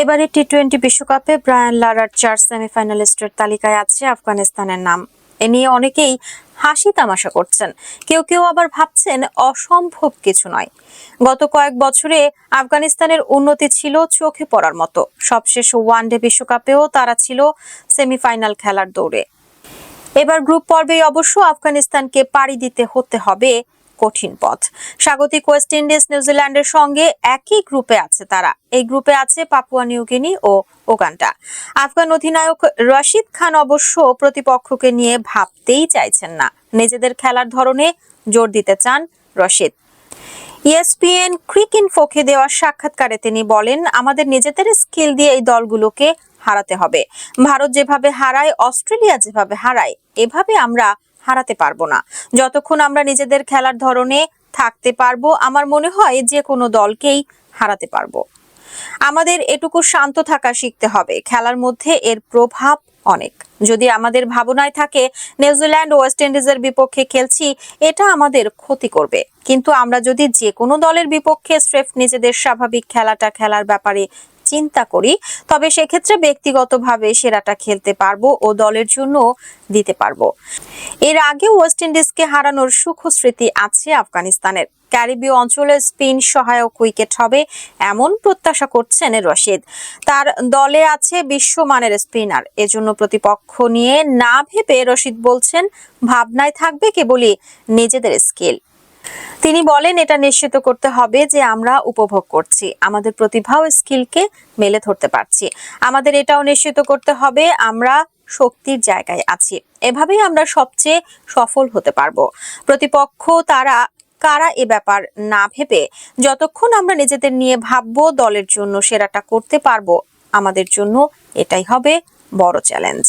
এবারে T twenty বিশ্বকাপে Brian লারার চার সেমিফাইনালিস্টের তালিকায় আছে আফগানিস্তানের নাম। এ নিয়ে অনেকেই হাসি তামাশা করছেন। কেউ কেউ আবার ভাবছেন অসম্ভব কিছু নয়। গত কয়েক বছরে আফগানিস্তানের উন্নতি ছিল চোখে পড়ার মতো। সবশেষ ওয়ানডে বিশ্বকাপেও তারা ছিল সেমিফাইনাল খেলার দৌড়ে। এবার গ্রুপ পর্বে অবশ্য আফগানিস্তানকে পাড়ি দিতে হতে হবে কঠিন পথ। স্বাগতিক ওয়েস্ট ইন্ডিজ নিউজিল্যান্ডের সঙ্গে একই গ্রুপে আছে তারা। এই গ্রুপে আছে পাপুয়া নিউগিনি ও ওগান্ডা আফগান অধিনায়ক রশিদ খান অবশ্য প্রতিপক্ষকে নিয়ে ভাবতেই চাইছেন না। নিজেদের খেলার ধরনে জোর দিতে চান রশিদ। ইএসপিএন ক্রিক ইনফোকে দেওয়া সাক্ষাৎকারে তিনি বলেন, আমাদের নিজেদের স্কিল দিয়ে এই দলগুলোকে হারাতে হবে। ভারত যেভাবে হারায়, অস্ট্রেলিয়া যেভাবে হারায়, এভাবে আমরা হারাতে পারব না। যতক্ষণ আমরা নিজেদের খেলার ধরনে থাকতে পারব, আমার মনে হয় যে কোনো দলকেই হারাতে পারব। আমাদের এটুকু শান্ত থাকা শিখতে হবে। খেলার মধ্যে এর প্রভাব অনেক। যদি আমাদের ভাবনায় থাকে, নিউজিল্যান্ড ওয়েস্ট ইন্ডিজের বিপক্ষে খেলছি, এটা আমাদের ক্ষতি করবে। কিন্তু আমরা যদি যে কোনো দলের বিপক্ষে স্রেফ নিজেদের স্বাভাবিক খেলাটা খেলার ব্যাপারে চিন্তা করি, তবে সেক্ষেত্রে ব্যক্তিগতভাবে সেরাটা খেলতে পারব ও দলের জন্য দিতে পারব। এর আগে ওয়েস্ট ইন্ডিজকে হারানোর সুখ স্মৃতি আছে আফগানিস্তানের। ক্যারিবীয় অঞ্চলে স্পিন সহায়ক উইকেট হবে এমন প্রত্যাশা করছেন রশিদ। তার দলে আছে বিশ্বমানের স্পিনার। এজন্য প্রতিপক্ষ নিয়ে না ভেবে রশিদ বলছেন, ভাবনায় থাকবে কেবলই নিজেদের স্কিল। তিনি বলেন, এটা নিশ্চিত করতে হবে যে আমরা উপভোগ করছি। আমাদের প্রতিভা ও স্কিলকে মেলে ধরতে পারছি। আমাদের এটাও নিশ্চিত করতে হবে, আমরা শক্তির জায়গায় আছি। এভাবেই আমরা সবচেয়ে সফল হতে পারব। প্রতিপক্ষ তারা, কারা এ ব্যাপার না ভেবে, যতক্ষণ আমরা নিজেদের নিয়ে ভাববো, দলের জন্য সেরাটা করতে পারব, আমাদের জন্য এটাই হবে বড় চ্যালেঞ্জ।